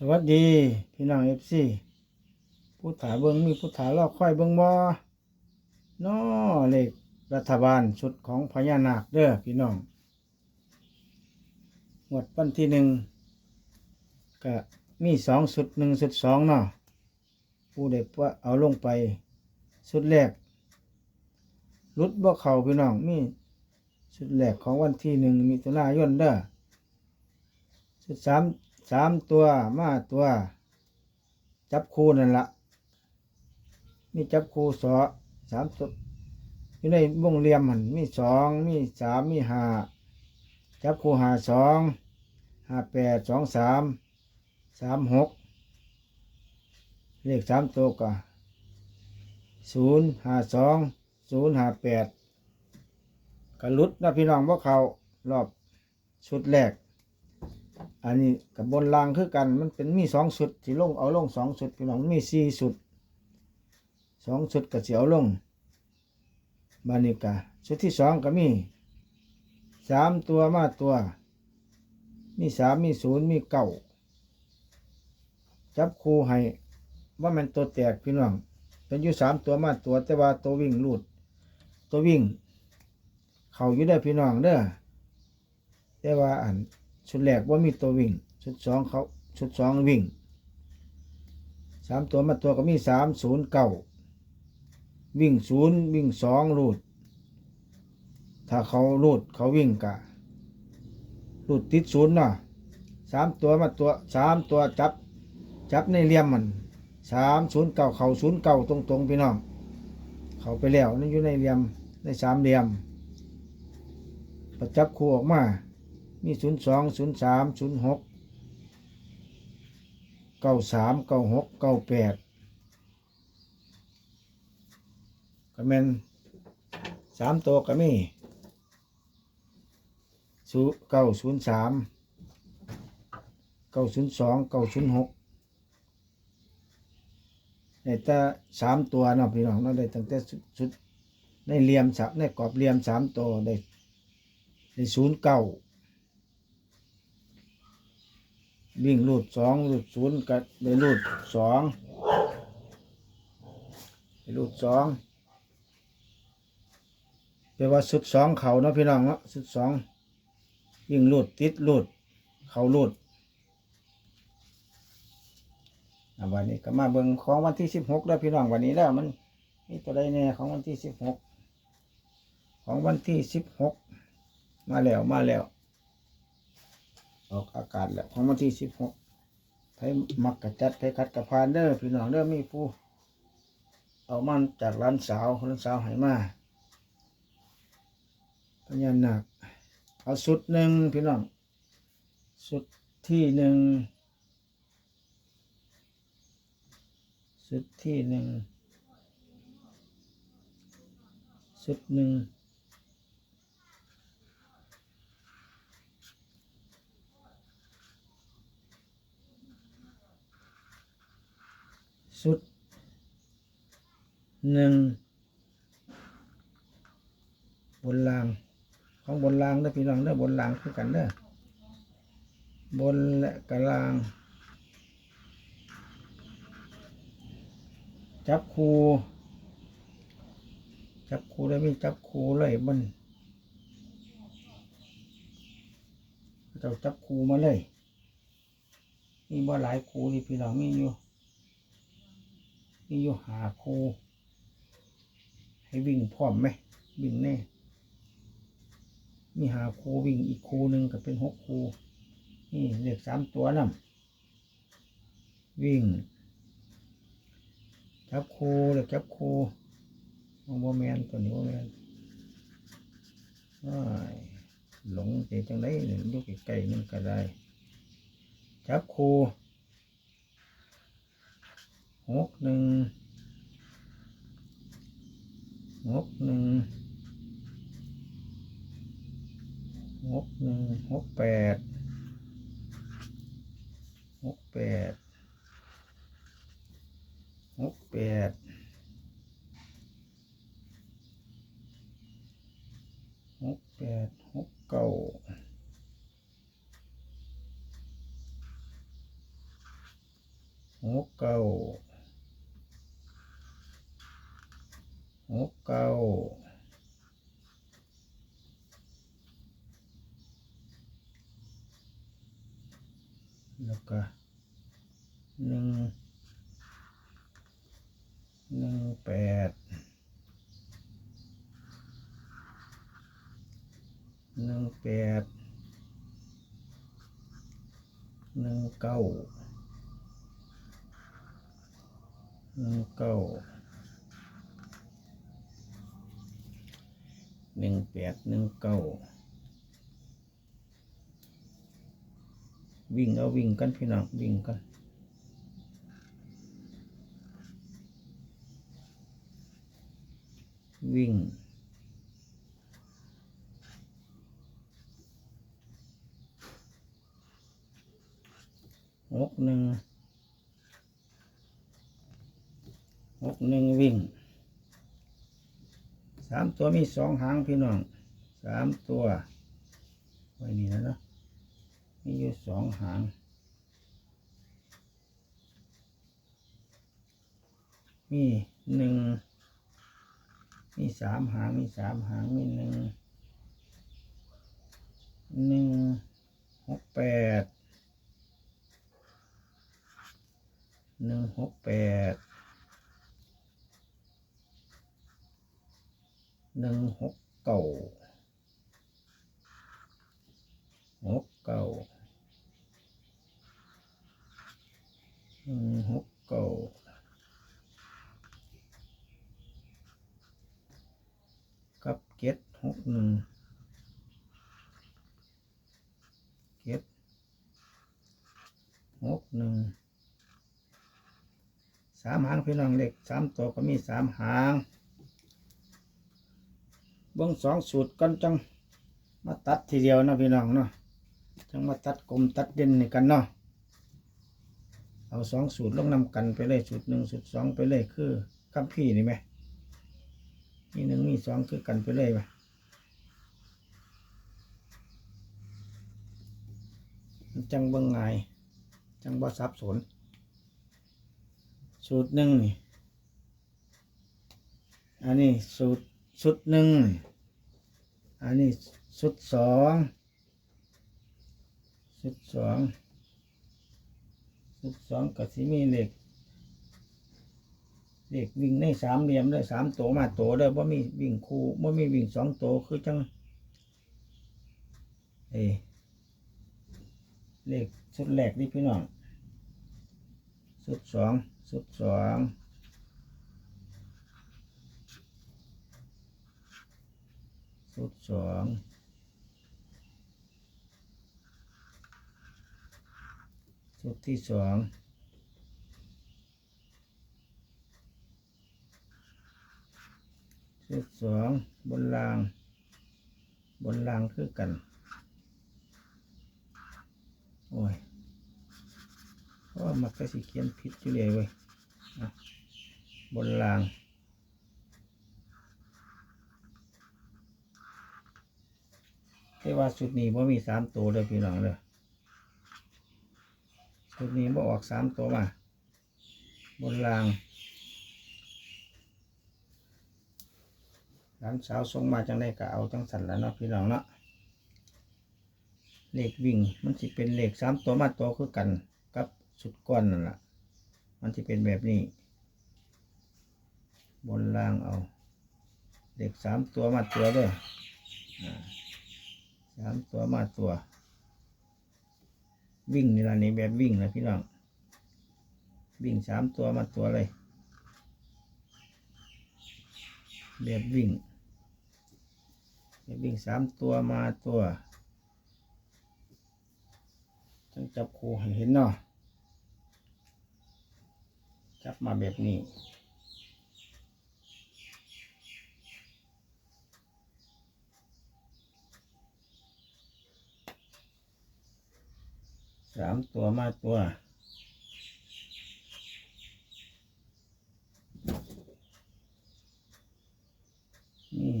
สวัสดี พี่น้องเอฟซีผู้ถาเบิงมีผู้ถารอค่อยเบิงบอนอเลขรัฐบาลชุดของพญานาคเด้อพี่น้องหมวดวันที่หนึ่งก็มีสองสุดหนึ่งสุดสองเนาะผู้เด็กว่าเอาลงไปสุดแรกรุดบ่เข่าพี่น้องมีสุดแรกของวันที่หนึ่งมิถุนายนเด้อสุดสาม สามตัวมาตัว จับคู่นั่นละมีจับคู่สอสามตัวอยู่ในวงเหลี่ยมมันมีสองมีสามมีห้าจับคู่หาสองห้าแปดสองสามสามหกเลขสามตัวก็ศูนย์ห้าสองศูนย์ห้าแปดกระลุดนะพี่น้องว่าเขารอบชุดแรก อันนี้กับบนรางคือกัน มันเป็นมีสองสุดที่ลงเอาลงสองสุดพี่น้องมีสี่สุดสองสุดกับเสียวลงบานิกาชุดที่สองก็มีสามตัวมาตัว มีสามมีศูนย์มีเก้าจับคู่ให้ว่ามันตัวแตกพี่น้องเป็นอยู่สามตัวมาตัวแต่ว่าตัววิ่งลูด ตัววิ่ง เขาอยู่ได้พี่น้องเด้อแต่ว่าอัน ชุดแรกว่ามีตัววิ่ง ชุดสองเขาชุดสองวิ่งสามตัวมาตัวก็มีสามศูนย์เก้าวิ่งศูนย์วิ่งสองรูด ถ้าเขารูดเขาวิ่งกะรูดติดศูนย์เนาะสามตัวมาตัวสามตัวจับจับในเหลี่ยมมันสามศูนย์เก้าเขาศูนย์เก้าตรงตรงพี่น้องเขาไปแล้วนั่นอยู่ในเหลี่ยมในสามเหลี่ยมประจับคู่ออกมา มีศูนย์สองศูนย์สามศูนย์หกเก้าสามเก้าหกเก้าแปดก็แมนสามตัวก็มีศูเก้าศูนย์สามเก้าศูนย์สองเก้าศูนย์หกในแต่สามตัวเนาะพี่น้องเราได้ตั้งแต่สุดในเหลี่ยมสามในกรอบเหลี่ยมสามตัวได้ได้ศูนย์เก้า วิ่งรูดสองรูดศูนย์กับไปรูดสองไปรูดสองแปลว่าสุดสองเขาเนาะพี่น้องเนาะสุดสองวิ่งรูดติดรูดเขารูดอะวันนี้ก็มาเบิ่งของวันที่สิบหกแล้วพี่น้องวันนี้แล้วมันมีตัวใดแน่ของวันที่สิบหกของวันที่สิบหกมาแล้วมาแล้ว ออกอากาศแล้วของวันที่สิบหกไผมักกะจัดไผคัดกระพานเด้อพี่น้องเด้อมีผู้เอามันจากร้านสาวร้านสาวให้มาพญานาคเอาสุดหนึ่งพี่น้องสุดที่หนึ่งสุดที่หนึ่งสุดหนึ่ง สุดหนึ่งบนราง ของบนรางเด้อพี่น้องเด้อบนรางคือกันเด้อบนและกลาง จับคูจับคูได้มีจับคูเลยบนเจ้าจับคูมาเลย มีบ่หลายคูที่พี่น้องมีอยู่ มีอยู่หาคูให้วิ่งพร้อมไหมวิ่งแน่ มีหาคูวิ่งอีกคูหนึ่งก็เป็นหกคูนี่เลขสามตัวนำวิ่งจับคูเลขจับคูโมแมนตัวนี้โมแมนอ้ายหลงไปจังไดหนึ่งลูกไก่นั่นก็ได้ จับคู หกหนึ่งหกหนึ่งหกหนึ่งหกแปดหกแปดหกแปดหกแปดหกเก้าหกเก้า หกเก้าแล้วก็หนึ่งหนึ่งแปดหนึ่งแปดหนึ่งเก้าหนึ่งเก้า หนึ่งแปดหนึ่งเก้าวิ่งเอาวิ่งกันพี่น้องวิ่งกันวิ่งหกหนึ่งหกหนึ่งวิ่ง สามตัวมีสองหางพี่น้องสามตัวไว้นี่นะเนาะมีอยู่สองหางมีหนึ่งมีสามหางมีสามหางมีหนึ่งหนึ่งหกแปดหนึ่งหกแปด หนึ่งหกเก้าหกเก้าหนึ่งหกเก้ากับเจ็ดหกหนึ่งเจ็ดหกหนึ่งสามหางพี่น้องเล็กสามตัวก็มีสามหาง เบื้องสองสูตรกันจังมาตัดทีเดียวนะพี่น้องเนาะจังมาตัดกลมตัดเด่นนี่กันเนาะเอาสองสูตรลงนำกันไปเลยสูตรหนึ่งสูตรสองไปเลยคือคัมพี่นี่ไหมมีหนึ่งมีสองคือกันไปเลยไหมจังเบิ่งไงจังบ่สับสน สูตรหนึ่งนี่ อันนี้สูตรชุดหนึ่งนี่ อันนี้ชุดสองชุดสองชุดสองกับสิมีเหล็กเหล็กวิ่งในสามเหลี่ยมเลยสามโตมาโตัวเลยว่ามีวิ่งคู่ว่ามีวิ่งสองโตคือจังเอ้เหล็กชุดแรกนี่พี่น้องสุดสองสุดสอง สุดสองสุดที่สองสุดสองบนราง บนรางคือกัน โอ้ยเพราะมันก็สิเขียนผิดอยู่เลยเว้ยบนราง แต่ว่าชุดนี้ว่ามีสามตัวเลยพี่น้องเลยชุดนี้บ่ออกสามตัวมา บนรางหลานสาวส่งมาจังได้ก็เอาจังสันแล้วเนาะพี่น้องเนาะเลขวิ่งมันสิเป็นเลขสามตัวมาตัวคือกันกับสุดก้อนนั่นแหละมันจะเป็นแบบนี้ บนล่างเอา เด็กสามตัวมาตัวเด้วยอ่า สามตัวมาตัว วิ่งนี่ละนี่แบบวิ่งนะพี่น้อง วิ่งสามตัวมาตัวเลย แบบวิ่งแบบวิ่งสามตัวมาตัวจังจับคู่เห็นเนาะจับมาแบบนี้ สามตัวมาตัว นี่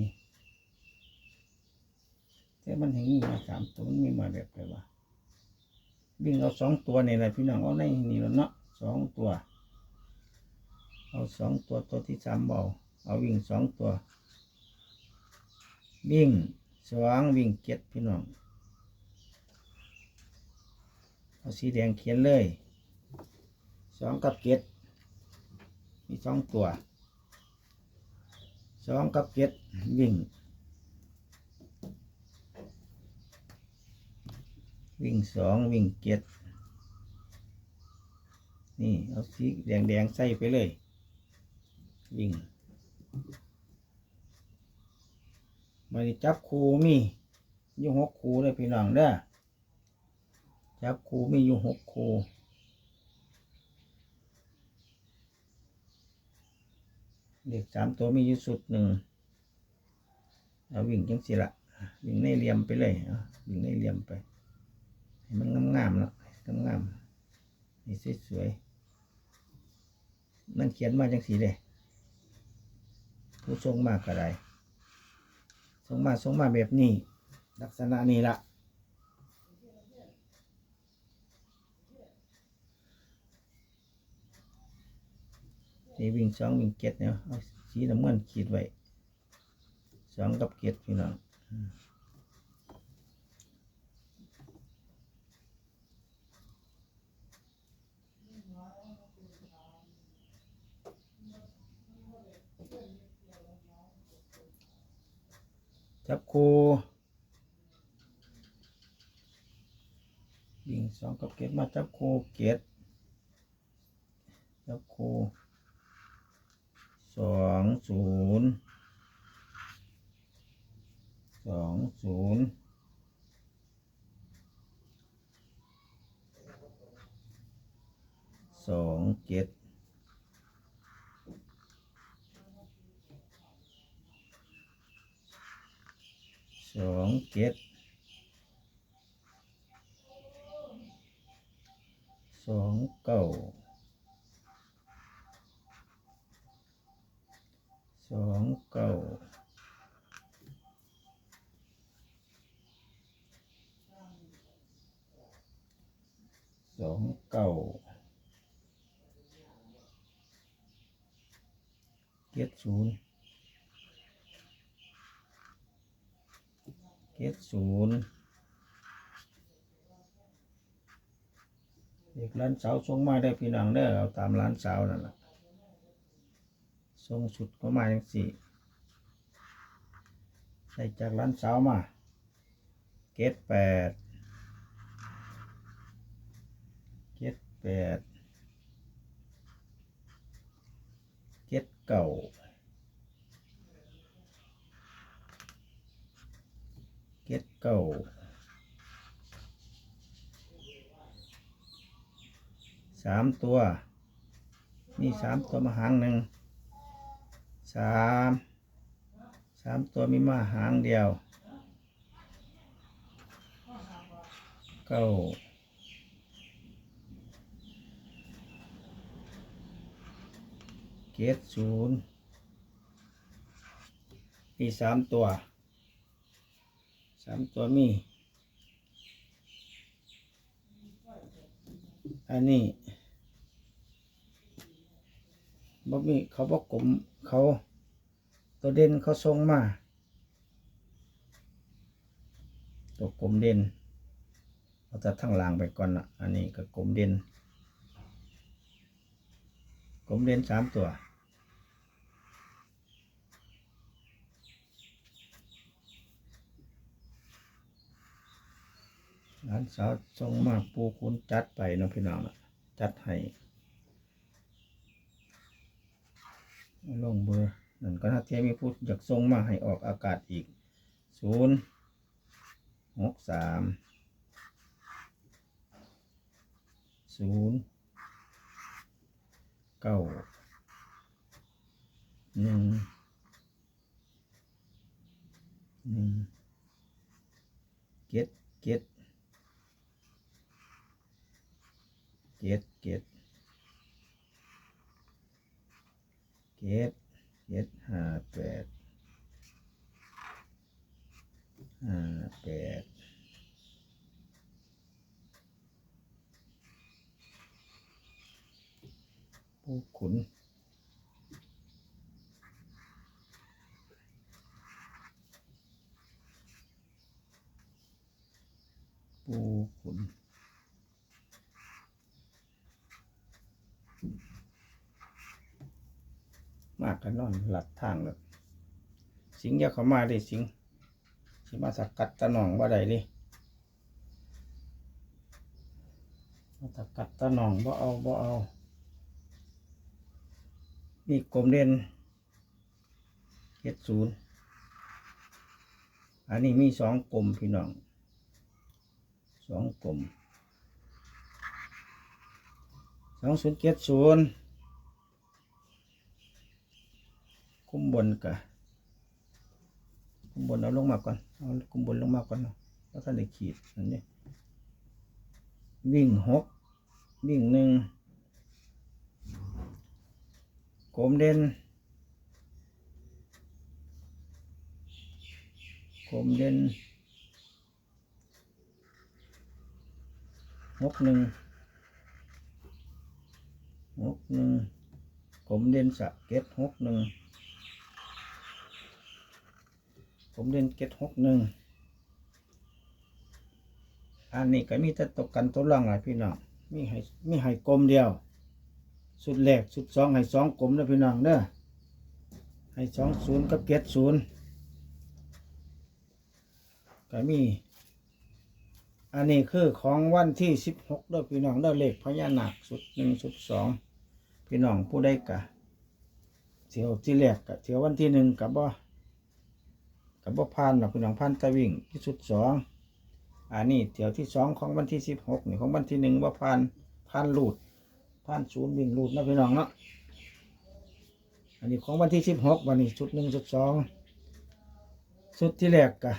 แต่มันเห็นมีมาสามตัวมันมีมาแบบไรวะวิ่งเอาสองตัวนี่แหละพี่น้องเอาในนี่แล้วเนาะสองตัว เอาสองตัวตัวที่สามเบาเอาวิ่งสองตัว วิ่งสองวิ่งเจ็ดพี่น้อง เอาสีแดงเขียนเลยสองกับเจ็ดมีสองตัวสองกับเจ็ดวิ่ง วิ่งสองวิ่งเจ็ดนี่ เอาสีแดงแดงใส่ไปเลย วิ่งมาจับคูมียู่หกคูเลยพี่น้องเด้อ จับคูมีอยู่หกคูเด็กสามตัวมีอยู่สุดหนึ่งเอาวิ่งจังสิละวิ่งในเหลี่ยมไปเลยวิ่งในเหลี่ยมไปให้มันงามๆเนาะงามๆนี่สวยๆมันเขียนมาจังสีเลยผู้ทรงมากก็ได้ทรงมาทรงมาแบบนี้ ลักษณะนี้ละ นี่วิ่งสองวิ่งเก็ดเนี่ยเอาสีน้ำเงินขีดไว้สองกับเก็ดพี่น้องจับคูวิ่งสองกับเกตมาจับคูเกตจับคู สองศูนย์สองศูนย์สองเจ็ดสองเจ็ดสองเก้า สองเก้าสองเก้าเจ็ดศูนย์เจ็ดศูนย์เด็กร้านสาวส่งมาได้พี่น้องเด้เอาตามร้านสาวนั่นแหละ ส่งสุดก็มาอย่างสี่ใส่จากร้านสาวมา เกตแปดเกตแปดเกตเก่าเกตเก่าสามตัวมีสามตัวมาหางหนึ่ง สามสามตัวมีมาหางเดียว เก้าเกตศูนย์มีสามตัว สามตัวมี อันนี้ บ่มีเขาบอกกลมเขาตัวเด่นเขาทรงมา ตัวกลมเด่นเอาแต่ทั้งล่างไปก่อนละอันนี้ก็กลมเด่นกลมเด่นสามตัวร้านสาวทรงมาปูคุณจัดไปเนาะพี่น้องนะจัดให้ ลงเบอร์นั่นก็ถ้าเทมีพูดอยากทรงมาให้ออกอากาศอีกศูนย์หกสามศูนย์เก้าหนึ่งหนึ่งเจ็ดเจ็ดเจ็ดเจ็ด เกตเกตห้าแปดห้าแปดผู้ขุนากกันน อนหลัดทางเลยสิงอย่าเข้ามาเลยสิงสิมาสกัดตะหนองว่าใดเลยมาสกัดตะหนองบ่เอาบ่เอานี่กลมเด่นเจ็ดศูนย์อันนี้มีสองกลมพี่น้องสองกลมสองศูนย์เจ็ดศูนย์ คุมบนกะคุมบนเอาลงมาก่อนเอาคุมบนลงมาก่อนแล้วท่านได้ขีดอันนี้วิ่งหกวิ่งหนึ่งโกมเด่นโกมเด่นหกหนึ่งหกหนึ่งผมเด่นสะเก็ตหกหนึ่ง ผมเด่นเก็ตหกหนึ่งอันนี้ก็มีแต่ตกกันตัวร่องหลายพี่น้องมีให้มีให้กลมเดียว สุดแรกสุดสองให้สองกลมนะพี่น้องเด้อให้สองศูนย์กับเก็ตศูนย์ก็มี อันนี้คือของวันที่สิบหกเด้อพี่น้องเด้อเลขพญานาคสุดหนึ่งสุดสองพี่น้องผู้ใดกะเที่ยวที่แรกกะเที่ยววันที่หนึ่งกับบ่ กับบ่ผ่านหรอกพี่น้องผ่านตะวิ่งที่สุดสองอันนี้เที่ยวที่สองของวันที่สิบหกนี่ของวันที่หนึ่งบ่ผ่านผ่านลูดผ่านศูนย์วิ่งหลูดนะพี่น้องเนาะอันนี้ของวันที่สิบหกวันนี้ชุดหนึ่งชุดสองชุดที่แรกกะ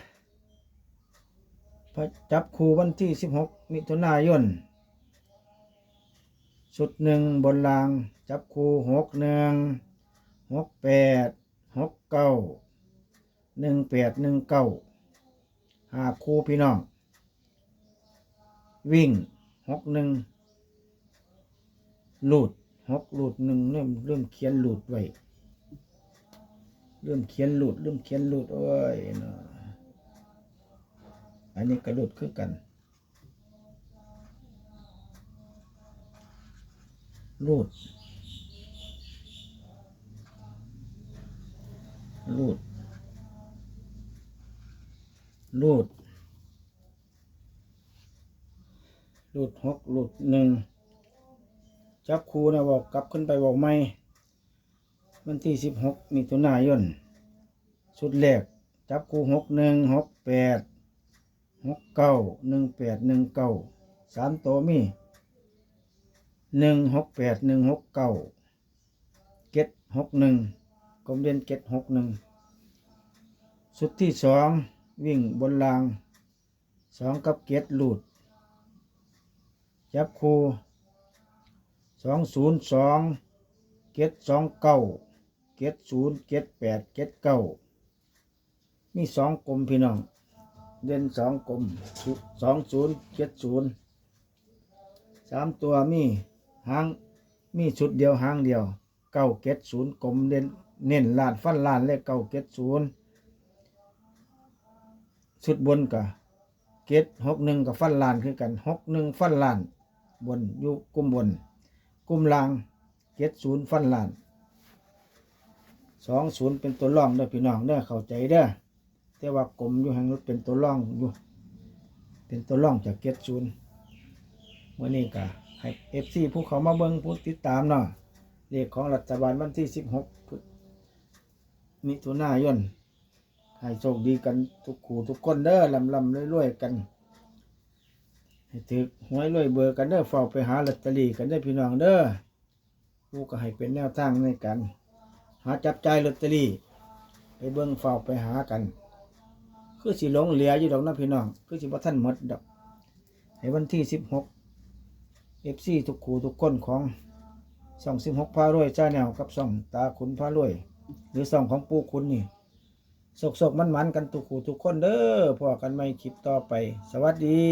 พจับคูวันที่สิบหกมิถุนายนชุดหนึ่งบนราง จับคูหกหนึ่งหกแปดหกเก้า หนึ่งแปดหนึ่งเก้าหาคู่พี่น้อง วิ่งหกหนึ่งหลูดหกหลูดหนึ่งเริ่มเริ่มเขียนหลูดไว้เริ่มเขียนหลูดเริ่มเขียนหลูดโอ้ยนะอันนี้ก็ลูดคือกันรูดรูด รูด รูดหกรูดหนึ่งจับครูนะบอกกลับขึ้นไปบอกไม่วันที่สิบหกมิถุนายนชุดแรกจับครูหกหนึ่งหกแปดหกเก้าหนึ่งแปดหนึ่งเก้าสามตัวมีหนึ่งหกแปดหนึ่งหกเก้าเก็ดหกหนึ่งกลมเด่นเก็ดหกหนึ่งสุดที่สอง วิ่งบนรางสองกับเก็ดหลุดจับคูสองศูนย์สองเก็ดสองเก้าเก็ดศูนย์เก็ดแปดเก็ดเก้ามีสองกลมพี่น้อง เด่นสองกลมสองศูนย์เก็ดศูนย์สามตัวมีหางมีชุดเดียวหางเดียวเก้าเก็ดศูนย์กลมเด่นเน้นลานฟันลานเลขเก้าเก็ดศูนย์ ชุดบนกับเก็ดหกหนึ่งกับฟันลานคือกันหกหนึ่งฟันลาน บนอยู่กุมบนกุมล่างเก็ดศูนย์ฟันลานสองศูนย์เป็นตัวร่องเด้อพี่น้องเด้อเข้าใจเด้อแต่ว่ากลมอยู่แห่งรถเป็นตัวร่องอยู่เป็นตัวร่องจากเก็ดศูนย์วันนี้ก็ให้เอฟซีผู้เขามาเบิ่งผู้ติดตามเนาะเลขของรัฐบาลวันที่สิบหกมิถุนายน ให้โชคดีกันทุกขู่ทุกคนเด้อลำลำรวยๆกัน ให้ถือหวยรวยเบอร์กันเด้อเฝ้าไปหาลอตเตอรี่กันได้อพี่น้องเด้อผู้ก็ให้เป็นแนวทางในการหาจับจ่ายลอตเตอรี่ไปเบิ่งเฝ้าไปหากัน คือสิหลงเหลืออยู่ดอกนะพี่น้อง คือสิบ่ท่านหมดดอกให้วันที่สิบหกเอฟซีทุกคู่ทุกคนของส่องสิบหกพารวยจ้าแนวกับส่องตาขุนพารวย หรือส่องของปู่คุณนี่ สกสกมันมันๆกันทุกคู่ทุกคนเด้อพอกันไม่คลิปต่อไป สวัสดี